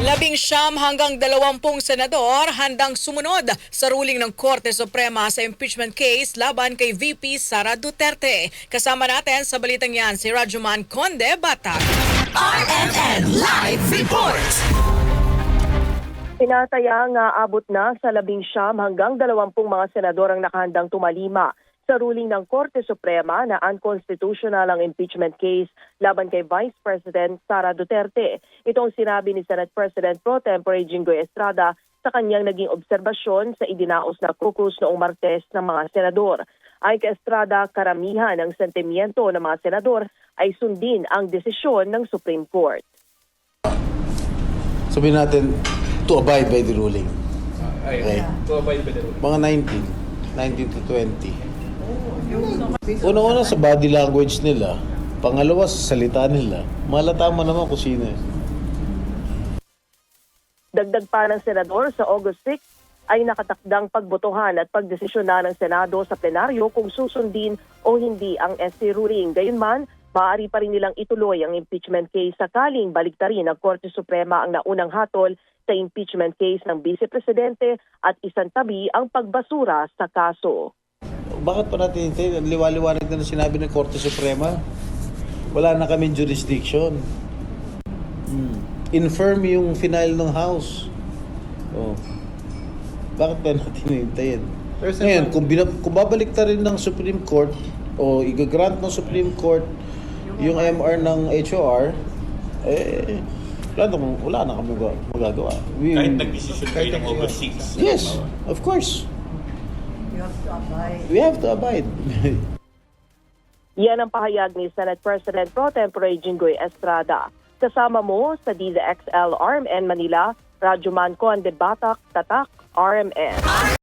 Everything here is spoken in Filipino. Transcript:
Labing siyam hanggang dalawampung senador handang sumunod sa ruling ng Korte Suprema sa impeachment case laban kay VP Sara Duterte. Kasama natin sa balitang yan si Rajuman Conde Batag. RNN Live Report! Pinataya nga abot na sa labing siyam hanggang dalawampung mga senador ang nakahandang tumalima sa ruling ng Korte Suprema na unconstitutional ang impeachment case laban kay Vice President Sara Duterte. Ito ang sinabi ni Senate President Pro Tempore Jinggoy Estrada sa kanyang naging obserbasyon sa idinaos na kukus noong Martes ng mga senador. Ay kay Estrada, karamihan ng sentimiento ng mga senador ay sundin ang desisyon ng Supreme Court. sabihin natin, to abide by the ruling. Okay. To abide by the rule. Mga 19, 19 to 20. Una-una sa body language nila. Pangalawa sa salita nila. Malata mo naman kung sino. eh. Dagdag pa ng senador sa August 6 ay nakatakdang pagbotohan at pagdesisyonan ng Senado sa plenaryo kung susundin o hindi ang SC ruling. Gayunman, maaari pa rin nilang ituloy ang impeachment case sakaling baliktarin ng Korte Suprema ang naunang hatol sa impeachment case ng Vice Presidente at isang tabi ang pagbasura sa kaso. Bakit pa natin hintayin? Ang liwaliwanag na na sinabi ng Korte Suprema. Wala na kaming jurisdiction. Hmm. Infirm yung final ng House. Oh. Bakit pa natin hintayin? Ngayon, kung, binab- kung babalik ta rin ng Supreme Court o igagrant ng Supreme Court yung MR ng HOR, eh, wala na, wala na kami mag- magagawa. We- Kahit nag-decision kayo ng August 6. Yes, of course. You have to abide. We have to abide. Yan ang pahayag ni Senate President Pro Tempore Jinggoy Estrada. Kasama mo sa DZXL RMN Manila, Radyo Man Conde Batak, Tatak, RMN.